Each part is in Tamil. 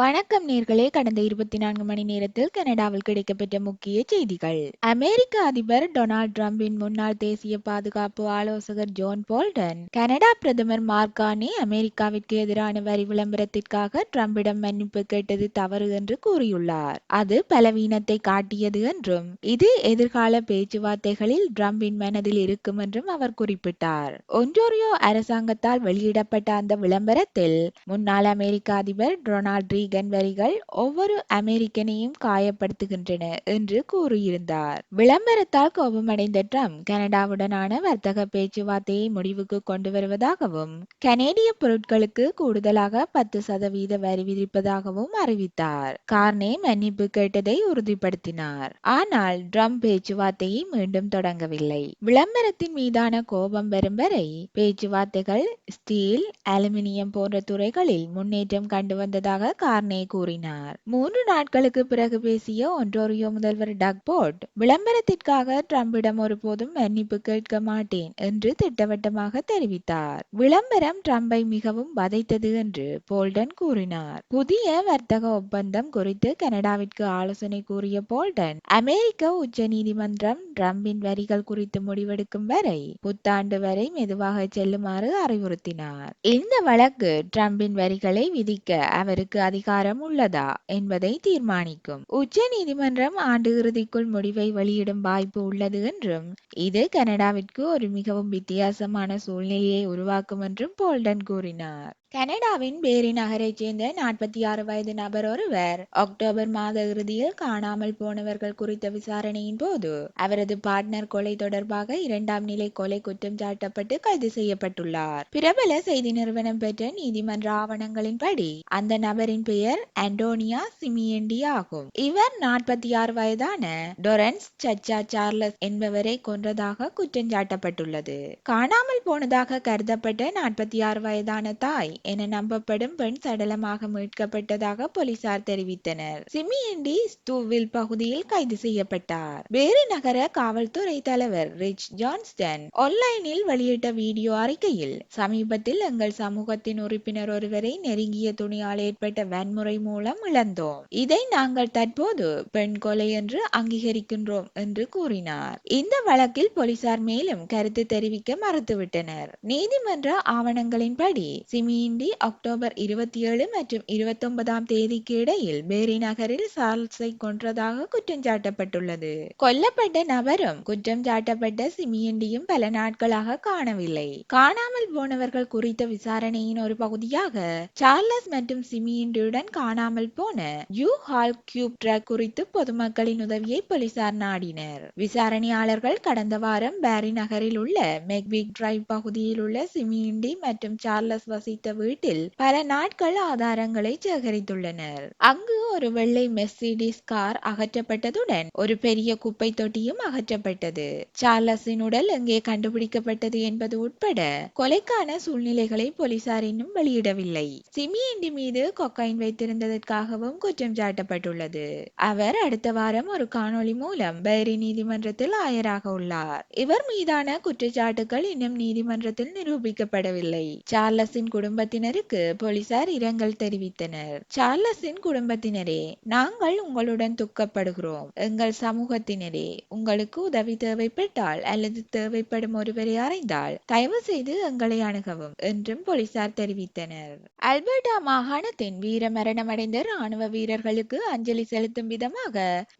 வணக்கம் நேர்களே. கடந்த இருபத்தி நான்கு மணி நேரத்தில் கனடாவில் கிடைக்கப்பெற்ற முக்கிய செய்திகள். அமெரிக்க அதிபர் டொனால்ட் டிரம்பின் முன்னாள் தேசிய பாதுகாப்பு ஆலோசகர் ஜோன் போல்டன் கனடா பிரதமர் மார்கானி அமெரிக்காவிற்கு எதிரான வரி விளம்பரத்திற்காக டிரம்பிடம் மன்னிப்பு கேட்டது தவறு என்று கூறியுள்ளார். அது பலவீனத்தை காட்டியது என்றும் இது எதிர்கால பேச்சுவார்த்தைகளில் டிரம்பின் மனதில் இருக்கும் என்றும் அவர் குறிப்பிட்டார். ஒன்டோரியோ அரசாங்கத்தால் வெளியிடப்பட்ட அந்த விளம்பரத்தில் முன்னாள் அமெரிக்க அதிபர் டொனால்ட் ரீகன் வரிகள் ஒவ்வொரு அமெரிக்கனையும் காயப்படுத்துகின்றன என்று கூறியிருந்தார். விளம்பரத்தால் கோபமடைந்த ட்ரம்ப் கனடாவுடனான வர்த்தக பேச்சுவார்த்தையை முடிவுக்கு கொண்டு வருவதாகவும் கனேடிய பொருட்களுக்கு கூடுதலாக பத்து சதவீத வரி விதிப்பதாகவும் அறிவித்தார். கார்னே மன்னிப்பு கேட்டதை உறுதிப்படுத்தினார். ஆனால் ட்ரம்ப் பேச்சுவார்த்தையை மீண்டும் தொடங்கவில்லை. விளம்பரத்தின் மீதான கோபம் வரும் வரை பேச்சுவார்த்தைகள் ஸ்டீல் அலுமினியம் போன்ற துறைகளில் முன்னேற்றம் கண்டு வந்ததாக கார்னே கூறினார். மூன்று நாட்களுக்கு பிறகு பேசிய ஒன்றோரியோ முதல்வர் டக்போர்ட் விளம்பரத்திற்காக டிரம்பிடம் ஒருபோதும் மன்னிப்பு கேட்க மாட்டேன் என்று திட்டவட்டமாக தெரிவித்தார். விளம்பரம் டிரம்பை மிகவும் வதைத்தது என்று போல்டன் கூறினார். புதிய வர்த்தக ஒப்பந்தம் குறித்து கனடாவிற்கு ஆலோசனை கூறிய போல்டன் அமெரிக்க உச்ச நீதிமன்றம் டிரம்பின் வரிகள் குறித்து முடிவெடுக்கும் வரை புத்தாண்டு வரை மெதுவாக செல்லுமாறு அறிவுறுத்தினார். இந்த வழக்கு ட்ரம்பின் வரிகளை விதிக்க அவருக்கு அதிகாரம் உள்ளதா என்பதை தீர்மானிக்கும். உச்ச நீதிமன்றம் ஆண்டு இறுதிக்குள் முடிவை வெளியிடும் வாய்ப்பு உள்ளது என்றும் இது கனடாவிற்கு ஒரு மிகவும் வித்தியாசமான சூழ்நிலையை உருவாக்கும் என்றும் போல்டன் கூறினார். கனடாவின் பேரி நகரைச் சேர்ந்த நாற்பத்தி ஆறு வயது நபர் ஒருவர் அக்டோபர் மாத இறுதியில் காணாமல் போனவர்கள் குறித்த விசாரணையின் போது அவரது பார்ட்னர் கொலை தொடர்பாக இரண்டாம் நிலை கொலை குற்றம் சாட்டப்பட்டு கைது செய்யப்பட்டுள்ளார். பிரபல செய்தி நிறுவனம் பெற்ற நீதிமன்ற ஆவணங்களின்படி அந்த நபரின் பெயர் அண்டோனியா சிமியண்டி ஆகும். இவர் நாற்பத்தி ஆறு வயதான டொரன்ஸ் சச்சா சார்லஸ் என்பவரை கொன்றதாக குற்றம் சாட்டப்பட்டுள்ளது. காணாமல் போனதாக கருதப்பட்ட நாற்பத்தி ஆறு வயதான தாய் என நம்பப்படும் பெண் சடலமாக மீட்கப்பட்டதாக போலீசார் தெரிவித்தனர். சிமியண்டி ஸ்தூவில் பகுதியில் கைது செய்யப்பட்டார். வேறு நகர காவல்துறை தலைவர் ரிச் ஜான்ஸ்டன் ஆன்லைனில் வெளியிட்ட வீடியோ அறிக்கையில் சமீபத்தில் எங்கள் சமூகத்தின் உறுப்பினர் ஒருவரை நெருங்கிய துணியால் ஏற்பட்ட வன்முறை மூலம் இழந்தோம். இதை நாங்கள் தற்போது பெண் கொலை என்று அங்கீகரிக்கின்றோம் என்று கூறினார். இந்த வழக்கில் போலீசார் மேலும் கருத்து தெரிவிக்க மறுத்துவிட்டனர். நீதிமன்ற ஆவணங்களின்படி சிமியின் இண்டி அக்டோபர் இருபத்தி ஏழு மற்றும் இருபத்தி ஒன்பதாம் தேதிக்கு இடையில் பேரி நகரில் சார்ல்ஸை கொன்றதாக குற்றம் சாட்டப்பட்டுள்ளது. கொல்லப்பட்ட நபரும் குற்றம் சாட்டப்பட்ட சிமியண்டியும் பல நாட்களாக காணவில்லை. காணாமல் போனவர்கள் குறித்த விசாரணையின் ஒரு பகுதியாக சார்லஸ் மற்றும் சிமியண்டியுடன் காணாமல் போன யூ ஹால் கியூப் ட்ரக் குறித்து பொதுமக்களின் உதவியை போலீசார் நாடினர். விசாரணையாளர்கள் கடந்த வாரம் பேரி நகரில் உள்ள மெக்விக் டிரைவ் பகுதியில் உள்ள சிமியண்டி மற்றும் சார்லஸ் வசித்த வீட்டில் பல நாட்கள் ஆதாரங்களை சேகரித்துள்ளனர். அங்கு ஒரு வெள்ளை மெர்சிடிஸ் கார் அகற்றப்பட்டதுடன் ஒரு பெரிய குப்பை தொட்டியும் அகற்றப்பட்டது. சார்லஸின் உடல் எங்கே கண்டுபிடிக்கப்பட்டது என்பது உட்பட கொலைக்கான சூழ்நிலைகளை போலீசார் இன்னும் வெளியிடவில்லை. சிமியண்டி மீது கொக்கைன் வைத்திருந்ததற்காகவும் குற்றம் சாட்டப்பட்டுள்ளது. அவர் அடுத்த வாரம் ஒரு காணொளி மூலம் பேரி நீதிமன்றத்தில் ஆயராக உள்ளார். இவர் மீதான குற்றச்சாட்டுகள் இன்னும் நீதிமன்றத்தில் நிரூபிக்கப்படவில்லை. சார்லஸின் குடும்ப குடும்பத்தினருக்கு போலீசார் இரங்கல் தெரிவித்தனர். சார்லஸின் குடும்பத்தினரே நாங்கள் உங்களுடன் துக்கப்படுகிறோம். எங்கள் சமூகத்தினரே உங்களுக்கு உதவி தேவைப்பட்டால் அல்லது தேவைப்படும் ஒருவரை அறிந்தால் தயவு செய்து எங்களை அணுகவும் என்றும் போலீசார் தெரிவித்தனர். அல்பர்டா மாகாணத்தின் வீர மரணமடைந்த ராணுவ வீரர்களுக்கு அஞ்சலி செலுத்தும் விதமாக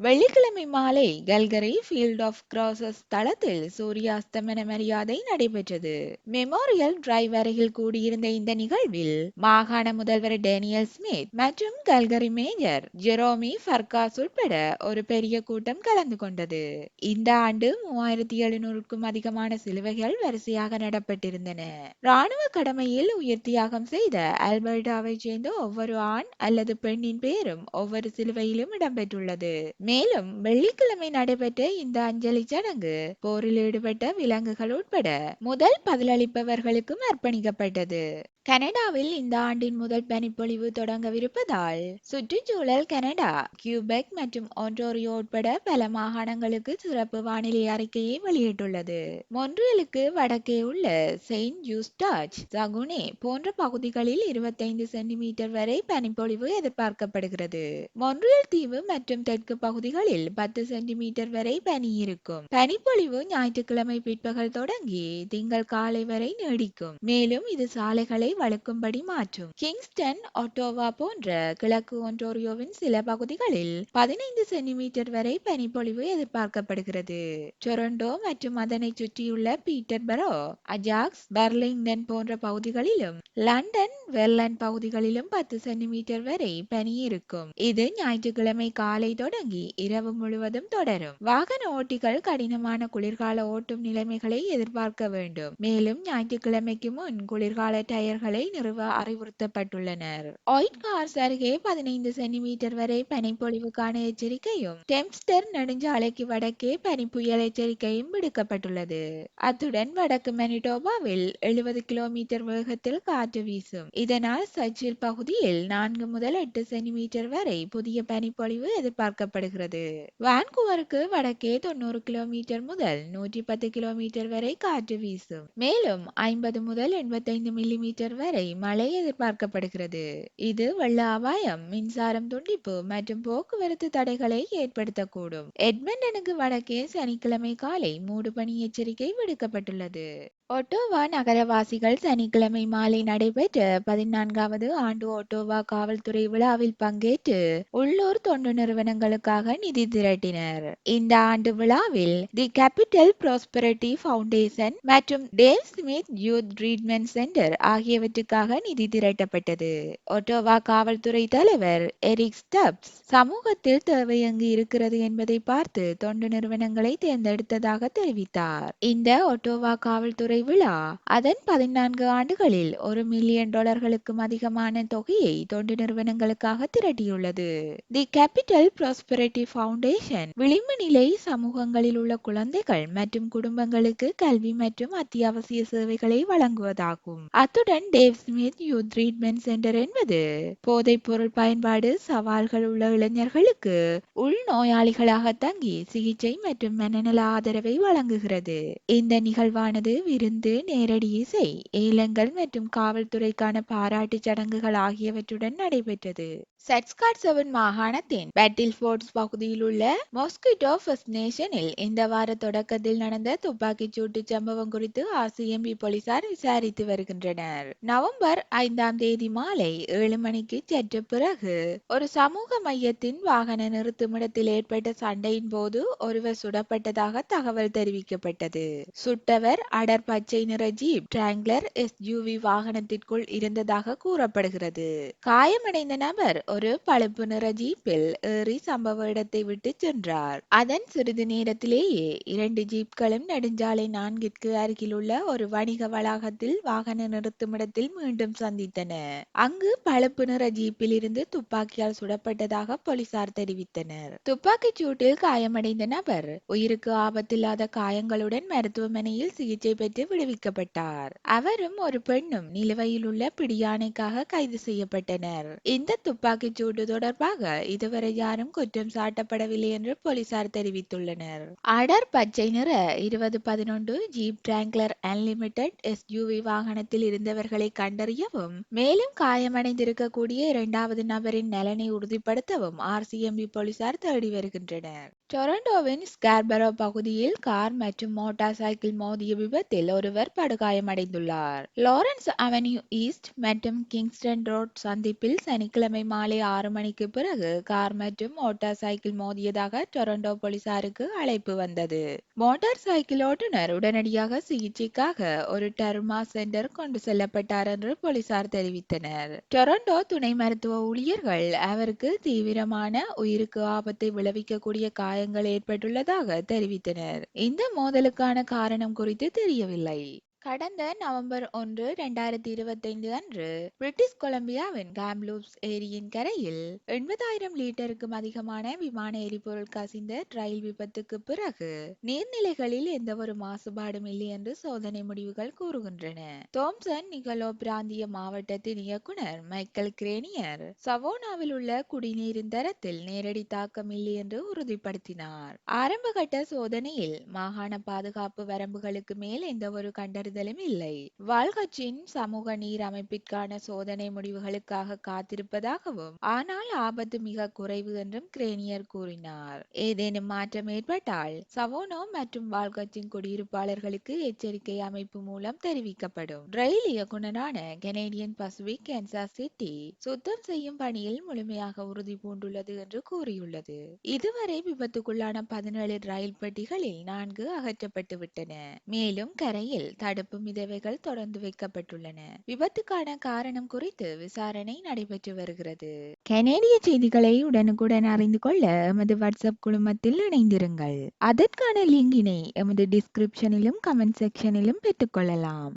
வெள்ளிக்கிழமை மாலை கல்கரி ஃபீல்ட் ஆஃப் கிராசஸ் தளத்தில் சூரியாஸ்தமன மரியாதை நடைபெற்றது. மெமோரியல் டிரைவ் அருகில் கூடியிருந்த இந்த நிகழ்வு நிகழ்வில் மாகாண முதல்வர் டேனியல் ஸ்மித் மற்றும் கல்கரி மேஜர் ஜெரோமி ஃபர்காஸ் உட்பட ஒரு பெரிய கூட்டம் கலந்து கொண்டது. இந்த ஆண்டு மூவாயிரத்தி எழுநூறுக்கும் அதிகமான சிலுவைகள் வரிசையாக நடப்பட்டிருந்தன. ராணுவ கடமையில் உயிர் தியாகம் செய்த அல்பர்டாவை சேர்ந்த ஒவ்வொரு ஆண் அல்லது பெண்ணின் பேரும் ஒவ்வொரு சிலுவையிலும் இடம்பெற்றுள்ளது. மேலும் வெள்ளிக்கிழமை நடைபெற்ற இந்த அஞ்சலி சடங்கு போரில் ஈடுபட்ட விலங்குகள் உட்பட முதல் பதிலளிப்பவர்களுக்கும் அர்ப்பணிக்கப்பட்டது. கனடாவில் இந்த ஆண்டின் முதல் பனிப்பொழிவு தொடங்கவிருப்பதால் சுற்றுச்சூழல் கனடா கியூபெக் மற்றும் ஒன்டோரியோ உட்பட பல மாகாணங்களுக்கு சிறப்பு வானிலை அறிக்கையை வெளியிட்டுள்ளது. மொன்றியலுக்கு வடக்கே உள்ள செயின்ட் ஜூஸ்டாச் சகுனே போன்ற பகுதிகளில் இருபத்தைந்து சென்டிமீட்டர் வரை பனிப்பொழிவு எதிர்பார்க்கப்படுகிறது. மொன்றியல் தீவு மற்றும் தெற்கு பகுதிகளில் பத்து சென்டிமீட்டர் வரை பனி இருக்கும். பனிப்பொழிவு ஞாயிற்றுக்கிழமை பிற்பகல் தொடங்கி திங்கள் காலை வரை நீடிக்கும். மேலும் இது சாலைகளை வழுக்கும்படி மாற்றும். கிங்ஸ்டன் ஒட்டோவா போன்ற கிழக்கு ஒன்டோரியோவின் சில பகுதிகளில் பதினைந்து சென்டிமீட்டர் வரை பனிப்பொழிவு எதிர்பார்க்கப்படுகிறது. டொரண்டோ மற்றும் அதனை சுற்றியுள்ள பீட்டர்பரோ அஜாக்ஸ் பெர்லிங்டன் போன்ற பகுதிகளிலும் லண்டன் வெர்லன் பகுதிகளிலும் பத்து சென்டிமீட்டர் வரை பனி இருக்கும். இது ஞாயிற்றுக்கிழமை காலை தொடங்கி இரவு முழுவதும் தொடரும். வாகன ஓட்டிகள் கடினமான குளிர்கால ஓட்டும் நிலைமைகளை எதிர்பார்க்க வேண்டும். மேலும் ஞாயிற்றுக்கிழமைக்கு முன் குளிர்கால டயர்கள் நிறுவ அறிவுறுத்தப்பட்டுள்ளனர். ஒயிட்கார்ஸ் அருகே பதினைந்து சென்டிமீட்டர் வரை பனிப்பொழிவுக்கான எச்சரிக்கையும் டெம்ஸ்டர் நெடுஞ்சாலைக்கு வடக்கே பனிப்புயல் எச்சரிக்கையும் விடுக்கப்பட்டுள்ளது. அத்துடன் வடக்கு மனிடோபாவில் எழுபது கிலோமீட்டர் வேகத்தில் காற்று வீசும். இதனால் சச்சில் பகுதியில் நான்கு முதல் எட்டு சென்டிமீட்டர் வரை புதிய பனிப்பொழிவு எதிர்பார்க்கப்படுகிறது. வான்குவருக்கு வடக்கே தொண்ணூறு கிலோமீட்டர் முதல் நூற்றி பத்து கிலோமீட்டர் வரை காற்று வீசும். மேலும் ஐம்பது முதல் எண்பத்தைந்து மில்லிமீட்டர் வரை மழை எதிர்பார்க்கப்படுகிறது. இது வெள்ள அபாயம் மின்சாரம் துண்டிப்பு மற்றும் போக்குவரத்து தடைகளை ஏற்படுத்தக்கூடும். எட்மண்டனுக்கு வடக்கே சனிக்கிழமை காலை மூடுபனி எச்சரிக்கை விடுக்கப்பட்டுள்ளது. ஒட்டோவா நகரவாசிகள் சனிக்கிழமை மாலை நடைபெற்ற பதினான்காவது ஆண்டு ஒட்டோவா காவல்துறை விழாவில் பங்கேற்று உள்ளூர் தொண்டு நிறுவனங்களுக்காக நிதி திரட்டினர். இந்த ஆண்டு விழாவில் தி கேபிட்டல் ப்ராஸ்பரிட்டி ஃபவுண்டேஷன் மற்றும் Dave Smith Youth Treatment Centre ஆகியவற்றுக்காக நிதி திரட்டப்பட்டது. ஒட்டோவா காவல்துறை தலைவர் எரிக் ஸ்டப்ஸ் சமூகத்தில் தேவை எங்கு இருக்கிறது என்பதை பார்த்து தொண்டு நிறுவனங்களை தேர்ந்தெடுத்ததாக தெரிவித்தார். இந்த ஒட்டோவா காவல்துறை விழா. அதன் பதினான்கு ஆண்டுகளில் ஒரு மில்லியன் டாலர்களுக்கும் அதிகமான தொகையை தொண்டு நிறுவனங்களுக்காக திரட்டியுள்ளது. தி கேபிட்டல் ப்ராஸ்பெரிட்டி ஃபவுண்டேஷன் விளிம்பு நிலை சமூகங்களில் உள்ள குழந்தைகள் மற்றும் குடும்பங்களுக்கு கல்வி மற்றும் அத்தியாவசிய சேவைகளை வழங்குவதாகும். அத்துடன் Dave Smith Youth Treatment Centre என்பது போதைப் பொருள் பயன்பாடு சவால்கள் உள்ள இளைஞர்களுக்கு உள்நோயாளிகளாக தங்கி சிகிச்சை மற்றும் மனநல ஆதரவை வழங்குகிறது. இந்த நிகழ்வானது விருது இருந்து நேரடி இசை ஏலங்கள் மற்றும் காவல்துறைக்கான பாராட்டு சடங்குகள் ஆகியவற்றுடன் நடைபெற்றது. சட்ஸ்காட்சவன் மாகாணத்தின் பேட்டில் ஃபோர்ட்ஸ் பகுதியில் உள்ள மொஸ்கிட்டோ ஃபர்ஸ்ட் நேஷனில் இந்த வார தொடக்கத்தில் நடந்த துப்பாக்கிச் சூட்டு சம்பவம் குறித்து ஆசிஎம்பி போலீசார் விசாரித்து வருகின்றனர். நவம்பர் ஐந்தாம் தேதி மாலை ஏழு மணிக்கு சற்று பிறகு ஒரு சமூக மையத்தின் வாகன நிறுத்துமிடத்தில் ஏற்பட்ட சண்டையின் போது ஒருவர் சுடப்பட்டதாக தகவல் தெரிவிக்கப்பட்டது. சுட்டவர் அடர் பச்சை நிற ஜீப் டிராங்லர் எஸ்யூவி வாகனத்திற்குள் இருந்ததாக கூறப்படுகிறது. காயமடைந்த நபர் ஒரு பழுப்பு நிற ஜீப்பில் ஏறி சம்பவ இடத்தை விட்டு சென்றார். அதன் சிறிது நேரத்திலேயே இரண்டு ஜீப்களும் நெடுஞ்சாலை நான்கிற்கு அருகிலுள்ள ஒரு வணிக வளாகத்தில் வாகன நிறுத்துமிடத்தில் மீண்டும் சந்தித்தன. அங்கு பழுப்பு நிற ஜீப்பில் இருந்து துப்பாக்கியால் சுடப்பட்டதாக போலீசார் தெரிவித்தனர். துப்பாக்கிச் சூட்டில் காயமடைந்த நபர் உயிருக்கு ஆபத்தில்லாத காயங்களுடன் மருத்துவமனையில் சிகிச்சை பெற்று விடுவிக்கப்பட்டார். அவரும் ஒரு பெண்ணும் நிலுவையில் உள்ள பிடியானைக்காக கைது செய்யப்பட்டனர். இந்த துப்பாக்கிச் சூடு தொடர்பாக இதுவரை யாரும் குற்றம் சாட்டப்படவில்லை என்று போலீசார் தெரிவித்துள்ளனர். அடர் பச்சை நிற இருபது பதினொன்று ஜீப் டிராங்லர் அன்லிமிடெட் எஸ்யூவி வாகனத்தில் இருந்தவர்களை கண்டறியவும் மேலும் காயமடைந்திருக்கக்கூடிய இரண்டாவது நபரின் நலனை உறுதிப்படுத்தவும் ஆர்சிஎம்பி போலீசார் தேடி வருகின்றனர். டொரண்டோவின் ஸ்கார்பரோ பகுதியில் கார் மற்றும் மோட்டார் சைக்கிள் மோதிய விபத்தில் ஒருவர் படுகாயமடைந்துள்ளார். லாரன்ஸ் அவென்யூ ஈஸ்ட் மற்றும் கிங்ஸ்டன் ரோட் சந்திப்பில் சனிக்கிழமை மாலை ஆறு மணிக்கு பிறகு கார் மற்றும் மோட்டார் சைக்கிள் மோதியதாக டொரண்டோ போலீசாருக்கு அழைப்பு வந்தது. மோட்டார் சைக்கிள் ஓட்டுநர் உடனடியாக சிகிச்சைக்காக ஒரு டர்மா சென்டர் கொண்டு செல்லப்பட்டார் என்று போலீசார் தெரிவித்தனர். டொரண்டோ துணை மருத்துவ ஊழியர்கள் அவருக்கு தீவிரமான உயிருக்கு ஆபத்தை விளைவிக்கக்கூடிய காயங்கள் ஏற்பட்டுள்ளதாக தெரிவித்தனர். இந்த மோதலுக்கான காரணம் குறித்து தெரியவில்லை. 嚟 கடந்த நவம்பர் ஒன்று இரண்டாயிரத்தி இருபத்தைந்து அன்று பிரிட்டிஷ் கொலம்பியாவின் காம்லூப்ஸ் ஏரியின் கரையில் எண்பதாயிரம் லிட்டருக்கும் அதிகமான விமான எரிபொருள் கசிந்த ரயில் விபத்துக்கு பிறகு நீர்நிலைகளில் எந்தவொரு மாசுபாடும் இல்லை என்று சோதனை முடிவுகள் கூறுகின்றன. தோம்சன் நிகலோ பிராந்திய மாவட்டத்தின் இயக்குனர் மைக்கேல் கிரேனியர் சவோனாவில் உள்ள குடிநீரின் தரத்தில் நேரடி தாக்கம் இல்லை என்று உறுதிப்படுத்தினார். ஆரம்பகட்ட சோதனையில் மாகாண பாதுகாப்பு வரம்புகளுக்கு மேல் எந்தவொரு விடுதலும் இல்லை. வால்கச்சின் சமூக நீர் அமைப்பிற்கான சோதனை முடிவுகளுக்காக காத்திருப்பதாகவும் ஆனால் ஆபத்து மிக குறைவு என்றும் கிரேனியர் கூறினார். ஏதேனும் மாற்றம் ஏற்பட்டால் சவோனோ மற்றும் வால்கச்சின் குடியிருப்பாளர்களுக்கு எச்சரிக்கை அமைப்பு மூலம் தெரிவிக்கப்படும். ரயில் இயக்குனரான கெனேடியன் பசிபிக் கேன்சாஸ் சிட்டி சுத்தம் செய்யும் பணியில் முழுமையாக உறுதி பூண்டுள்ளது என்று கூறியுள்ளது. இதுவரை விபத்துக்குள்ளான பதினேழு ரயில் பெட்டிகளில் நான்கு அகற்றப்பட்டு விட்டன மேலும் கரையில் தடுப்பு மிதவைகள் தொடர்ந்து வைக்கப்பட்டுள்ளன. விபத்துக்கான காரணம் குறித்து விசாரணை நடைபெற்று வருகிறது. கனேடிய செய்திகளை உடனுக்குடன் அறிந்து கொள்ள எமது வாட்ஸ்அப் குழுமத்தில் இணைந்திருங்கள். அதற்கான லிங்கினை எமது டிஸ்கிரிப்ஷனிலும் கமெண்ட் செக்ஷனிலும் பெற்றுக்கொள்ளலாம்